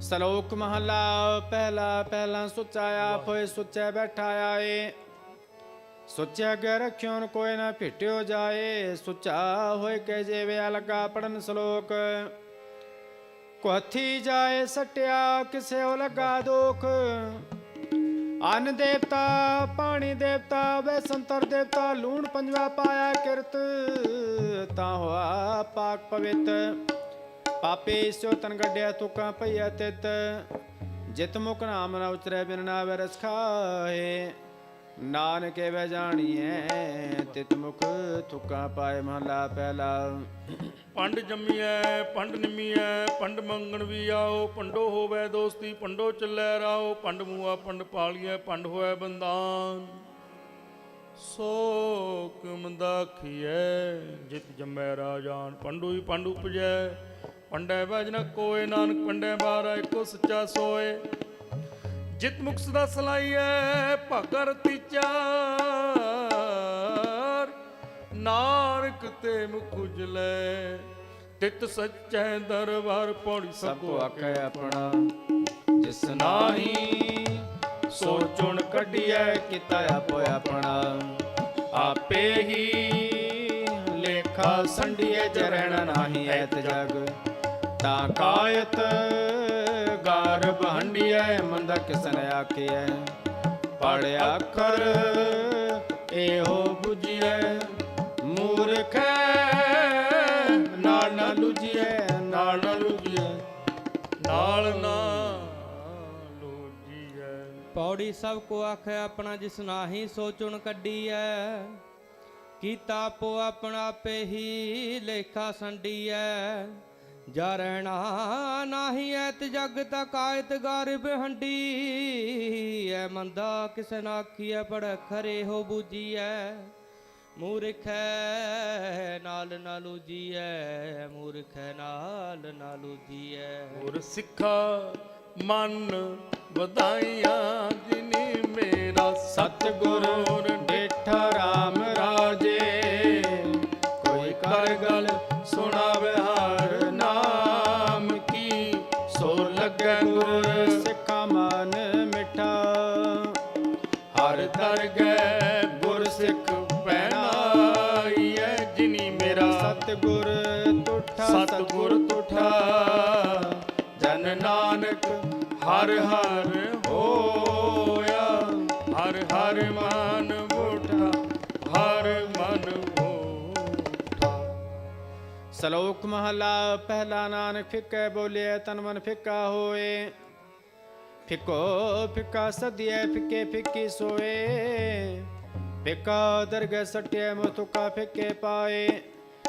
ਸਲੋਕ ਮਹਲਾ ਪਹਿਲਾ ਪਹਿਲਾ ਸੁੱਚਾ ਆਪ ਹੋਏ ਸੁੱਚੇ ਬੈਠਾ ਆਏ ਸੁੱਚੇ ਅੱਗੇ ਰੱਖਿਓਨ ਕੋਈ ਨਾ ਭਿਟਿਓ ਜਾਏ। ਸੁੱਚਾ ਹੋਏ ਕੇ ਜੇਵੇ ਲਗਾ ਪੜਨ ਸ਼ਲੋਕ। ਕੋਥੀ ਜਾਏ ਸਟਿਆ, ਕਿਸੇ ਹੋ ਲਗਾ ਦੋਖ। ਅਨ ਦੇਵਤਾ, ਪਾਣੀ ਦੇਵਤਾ ਵੇ ਸੰਤਰ ਦੇਵਤਾ, ਲੂਣ ਪੰਜਵਾ ਪਾਇਆ ਕਿਰਤ। ਤਾਂ ਹੋਆ ਪਾਕ ਪਵਿੱਤ। ਪਾਪੇ ਸੋ ਤਨ ਗੱਡਿਆ ਤੁਕਾਂ ਪਈਆ ਤਿਤ। ਜਿਤ ਮੁਖ ਨਾਮ ਨਾ ਉਚਰੈ ਬਿਨ ਨਾ ਵਰਸ ਖਾਏ। ਨਾਨਕੇ ਵੇ ਜਾਣੀਐ, ਤਿਤ ਮੁਖ ਤੁਕਾਂ ਪਾਏ ਮਹਲਾ ਪਹਿਲਾ। ਪੰਡ ਜੰਮੀਐ, ਪੰਡ ਨਿਮੀਐ, ਪੰਡ ਮੰਗਣ ਵੀ ਆਓ, ਪੰਡੋ ਹੋਵੇ ਦੋਸਤੀ, ਪੰਡੋ ਚੱਲੈ ਰਾਓ, ਪੰਡ ਮੂਆ ਪੰਡ ਪਾਲੀਐ, ਪੰਡ ਹੋਏ ਬੰਦਾਨ ਸੋ ਕਮਦਾਖੀਐ ਜਿਤ ਜੰਮੈ ਰਾਜਾਨ, ਪੰਡੂ ਹੀ ਪੰਡ ਉਪਜੈ। ਪੰਡੈ ਵਜਨ ਕੋਏ ਨਾਨਕ ਪੰਡੈ ਬਾਰਾ ਇੱਕੋ ਸੱਚਾ ਸੋਏ। ਜਿਤ ਮੁਖ ਸਦਾ ਸਲਾਈਐ ਭਗਰ ਤਿਚਾਰ। ਨਾਨਕ ਤੇ ਮੁਖ ਉਜਲੇ ਤਿਤ ਸੱਚੈ ਦਰਬਾਰ ਪੌੜੀ ਸਭ ਕੋ ਆਖੈ ਆਪਣਾ। ਜਿਸ ਨਾਹੀ ਸੋ ਚੁਣ ਕੱਢੀਐ ਕੀਤਾ ਆਪੋ ਆਪਣਾ। ਆਪੇ ਹੀ ਲੇਖਾ ਸੰਡੀਏ ਨਾਹੀ ਐਤ ਜਗ। ਤਾਂ ਕਾਇਤ ਗਰਭ ਹੰਡੀਐ ਮੰਦਾ ਕਿਸਨ ਆਖੀਐ। ਪੜਿਆ ਅੱਖਰ ਇਹੋ 부ਜੀਐ ਮੂਰਖੈ ਨਾਲ ਨਾ ਲੁਜੀਐ ਨਾਲ ਨਾ ਲੁਜੀਐ ਨਾਲ ਨਾ ਲੋਜੀਐ ਪੌੜੀ ਸਭ ਕੋ ਆਖੇ, ਆਪਣਾ ਜਿਸ ਨਾਹੀ ਸੋ ਚੁਣ ਕੱਢੀ ਐ ਕੀਤਾ ਆਪੋ ਆਪਣਾ ਪੇ ਹੀ ਲੇਖਾ ਸੰਡੀਐ। ਜਾ ਰਹਿਣਾ ਨਾਹੀ ਐਤ ਜਗ ਤਕ ਆਇਤ ਗਰਭ ਹੰਡੀ ਐ ਮੰਦਾ ਕਿਸ ਨਾ ਆਖੀਐ ਪੜ ਖਰੇ ਹੋ ਬੂਜੀਐ ਮੂਰਖੈ ਨਾਲ ਨਾ ਲੂਜੀਐ, ਮੂਰਖੈ ਨਾਲ ਨਾਲੂ ਲੂਜੀਐ। ਹੋਰ ਸਿੱਖਾ ਮਨ ਵਧਾਈਆਂ, ਜਿਨੀ ਮੇਰਾ ਸਤਿਗੁਰ ਗੁਰ ਸਿੱਖਾ ਮਨ ਮਿਠਾ। ਹਰ ਦਰਗਹਿ ਗੁਰ ਸਿੱਖ ਪੈਣਾਈਐ ਜਿਨੀ ਮੇਰਾ ਸਤਿਗੁਰ ਤੁਠਾ ਸਤਿਗੁਰ ਤੁਠਾ। ਜਨ ਨਾਨਕ ਹਰ ਹਰ ਸ਼ਲੋਕ ਮਹਲਾ, ਪਹਿਲਾ ਨਾਨਕ ਫਿੱਕੇ ਬੋਲਿਆ ਤਨ ਮਨ ਫਿੱਕਾ ਹੋਏ। ਫਿੱਕੋ ਫਿੱਕਾ ਸਦੀਏ ਫਿੱਕੇ ਫਿੱਕੀ ਸੋਏ। ਫਿੱਕਾ ਦਰਗਹਿ ਸਟਿਐ ਮੁਤੁਕਾ ਫਿੱਕੇ ਪਾਏ।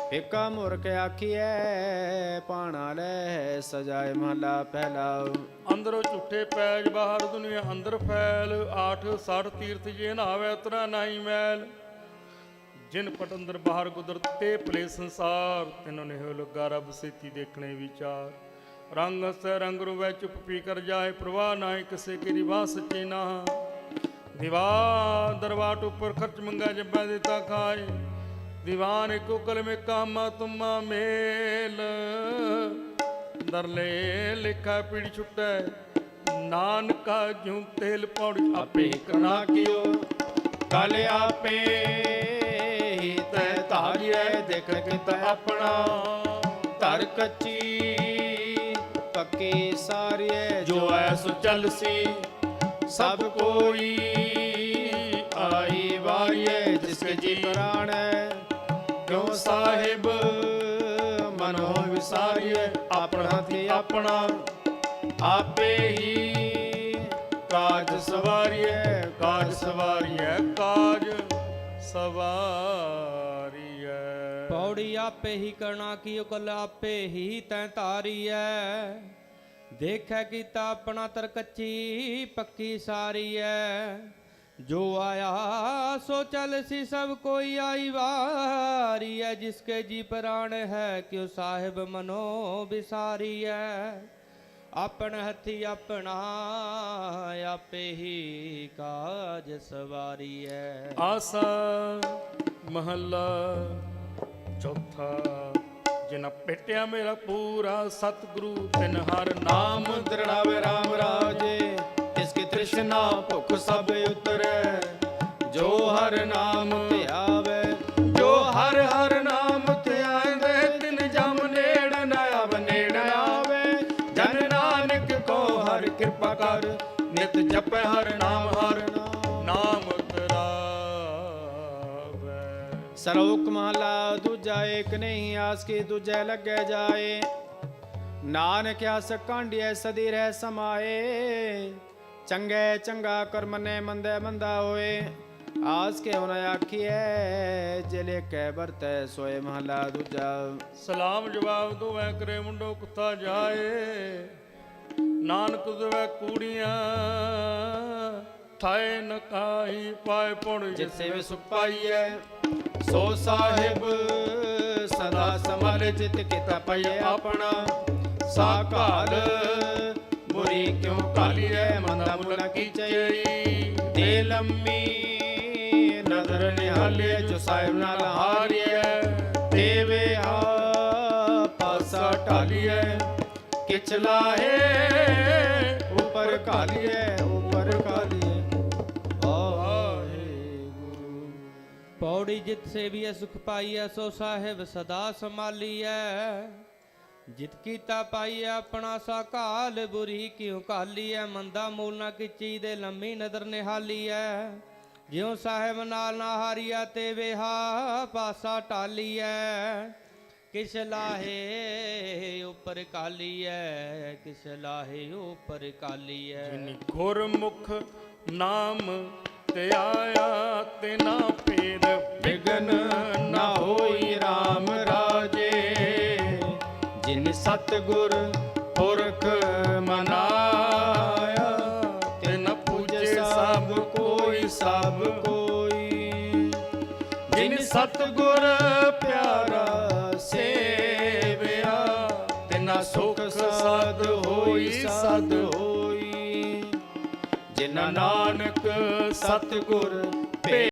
ਫਿੱਕਾ ਮੂਰਖ ਆਖੀਐ, ਪਾਣਾ ਲੈ ਸਜਾਏ ਮਹਲਾ ਪਹਿਲਾ। ਅੰਦਰੋਂ ਝੂਠੇ ਪੈਜ ਬਾਹਰ ਦੁਨੀਆ ਅੰਦਰ ਫੈਲ। ਆਠ ਸੜ ਤੀਰਥ ਜੇ ਨਾਵੇ ਉਤਰਾ ਨਹੀਂ ਮੈਲ। ਜਿਨ ਪਟ ਅੰਦਰ ਬਾਹਰ ਕੁਦਰਤ ਤੇ ਭਲੇ ਸੰਸਾਰ ਤਿਨੋ ਨੇ ਹੋ ਲਗਾ ਰੱਬ ਸੇਤੀ ਦੇਖਣੇ ਵਿਚਾਰ। ਰੰਗ ਸੇ ਰੰਗ ਰੁਵੈ ਚੁੱਪ ਪੀ ਕਰ ਜਾਏ ਪ੍ਰਵਾਹ ਨਾਹੀ ਕਿਸੇ ਕੀ ਰਿਵਾ ਸੱਚੇ ਨਾ। ਦੀਵਾਨ ਦਰਬਾਰ ਉੱਪਰ ਖਰਚ ਮੰਗਾ ਜੱਬਾ ਦਿੱਤਾ ਖਾਏ। ਦੀਵਾਨ ਇੱਕੋ ਕਲਮੇ ਕਾਮਾ ਤੁਮਾ ਮੇਲ। ਦਰਲੇ ਲਿਖਾ ਪੀੜ ਛੁਟੈ। ਨਾਨਕਾ ਜੂ ਤੇਲ ਪੌੜੀ ਆਪੇ ਕਰਨਾ ਕੀਓ। ਕਲ ਆਪੇ ਹੀ ਤੈ ਧਾਰਿਐ ਦੇਖ ਕੀਤਾ ਆਪਣਾ। ਧਰ ਕੱਚੀ, ਪੱਕੀ ਸਾਰੀਐ ਜੋ ਐ ਸੋ ਸਭ ਕੋਈ ਆਈ ਵਾਰੀਐ ਜਿਸ ਜੀ ਪ੍ਰਾਣੈ। ਕਿਉ ਸਾਹਿਬ, ਮਨੋ ਵਿਸਾਰੀਐ ਆਪਣਾ ਤੇ ਆਪਣਾ। ਆਪੇ ਹੀ ਕਾਜ ਸਵਾਰੀਐ ਕਾਜ ਸਵਾਰੀਐ ਕਾਜ ਸਵਾਰ ਪੌੜੀ ਆਪੇ ਹੀ ਕਰਨਾ ਕੀ ਉਕਲ ਆਪੇ ਹੀ ਤੈ ਤੈਂ ਤਾਰੀਐ ਦੇਖੈ ਕੀਤਾ ਆਪਣਾ ਤਰ ਕੱਚੀ ਪੱਕੀ ਸਾਰੀ ਐ ਜੋ ਆਇਆ ਸੋ ਚਲ ਸੀ ਸਭ ਕੋਈ ਆਈ ਵਾਰੀ ਐ ਜਿਸਕੇ ਜੀ ਪ੍ਰਾਣ ਹੈ ਕਿਉ ਸਾਹਿਬ ਮਨੋ ਵਿਸਾਰੀ ਐ ਆਪਣ ਹੱਥੀ ਆਪਣਾ ਆਪੇ ਹੀ ਕਾਜ ਸਵਾਰੀ ਐ ਆਸਾ ਮਹੱਲਾ ਚੌਥਾ ਜਿਨ ਭੇਟਿਆ ਮੇਰਾ ਪੂਰਾ ਸਤਿਗੁਰੂ ਤਿਨ ਹਰ ਨਾਮ। ਦ੍ਰਿੜਾਵੇ ਰਾਮ ਰਾਜੇ ਇਸਕੀ ਤ੍ਰਿਸ਼ਨਾ ਭੁਖ ਸਭ ਉਤਰੈ। ਜੋ ਹਰ ਨਾਮ ਧਿਆਵੇ ਜੋ ਹਰ ਹਰ ਨਾਮ ਧਿਆਵੇ ਤਿਨ ਜਮ ਨੇੜ ਨ ਆਵ ਨੇੜ ਆਵੇ। ਜਨ ਨਾਨਕ ਕੋ ਹਰ ਕਿਰਪਾ ਕਰ ਨਿਤ ਜਪੈ ਹਰ ਨਾਮ ਹਰ ਨਾਮ ਸਰੋਕ ਮਹਲਾ ਦੂਜਾ ਏਕ ਨਹੀਂ, ਆਸ ਕੀ ਦੂਜੇ ਲੱਗੇ ਜਾਏ। ਨਾਨਕ ਆਸ ਕਾਂਡੀਐ ਸਦੀ ਰਹਿ ਸਮਾਏ। ਚੰਗੇ ਚੰਗਾ ਕਰਮ ਨੇ ਮੰਦੇ ਮੰਦਾ ਹੋਏ। ਆਸ ਕੇ ਹੁਨ ਆਖੀਐ, ਜਿਲੇ ਕੈ ਵਰਤੈ ਸੋਏ ਮਹਲਾ ਦੂਜਾ। ਸਲਾਮ ਜਵਾਬ ਦੋਵੇਂ ਕਰੇ ਮੁੰਡੋ ਕੁੱਤਾ ਜਾਏ। ਨਾਨਕ ਦਵੇ ਕੂੜੀਆਂ ਥਾਏ ਨਕਾਈ ਪਾਏ ਪੁਣ ਜਿਤ ਸੇਵੇ ਸੁਖ ਪਾਈਐ। ਸੋ ਸਾਹਿਬ, ਸਦਾ ਸਮਰ ਜਿਤ ਕੀਤਾ ਪਈਐ ਆਪਣਾ। ਸਾਕਾਲ ਬੁਰੀ ਕਿਉ ਕਾਲੀਐ ਮੰਦਾ ਮੁਲਾ ਕੀਚਈ ਦੇ ਲੰਮੀ ਨਦਰ ਨਿਹਾਲੇ, ਜੋ ਸਾਹਿਬ ਨਾਲ ਹਾਰੀਐ ਦੇਵੇ ਆ ਪਾਸਾ ਢਾਲੀਐ ਕਿਛ ਲਾਹੇ ਉਪਰ ਕਾਲੀਐ ਉਪਰ ਕਾਲੀਐ ਪੌੜੀ ਜਿਤ ਸੇਵੀਐ, ਸੁਖ ਪਾਈਐ, ਸੋ ਸਾਹਿਬ ਸਦਾ ਸੰਭਾਲੀਐ। ਜਿਤ ਕੀਤਾ ਪਾਈਐ, ਆਪਣਾ ਸਾਕਾਲ ਬੁਰੀ ਕਿਉ ਕਾਲੀਐ ਮੰਦਾ ਮੂਲ ਨਾ ਕਿਚੀ ਦੇ ਲੰਮੀ ਨਦਰ ਨਿਹਾਲੀਐ। ਜਿਉ ਸਾਹਿਬ ਨਾਲ ਨਾ ਹਾਰੀਆ ਤੇ ਵੇਹਾ ਪਾਸਾ ਟਾਲੀਐ ਕਿਸ ਲਾਹੇ ਉਪਰ ਕਾਲੀਐ, ਕਿਸ ਲਾਹੇ ਉਪਰ ਕਾਲੀਐ। ਜਿਨੀ ਗੁਰਮੁਖ ਨਾਮ ਤੇ ਆਇਆ ਤੇ ਨਾ ਪੇਰ ਵਿਗਨ ਨਾ ਹੋਈ RAM ਰਾਜੇ। ਜਿਨ ਸਤਗੁਰ ਪੁਰਖ ਮਨਾਇਆ, ਤੇ ਨ ਪੂਜੇ ਸਭ ਕੋਈ ਸਭ ਕੋਈ। ਜਿਨ ਸਤਗੁਰ ਪਿਆਰਾ ਸੇਵਿਆ ਤਿਨਾ ਸੁਖ ਸਦ ਹੋਈ ਸਦ ਹੋਈ ਨਾਨਕ ਸਤਿਗੁਰ ਭੇ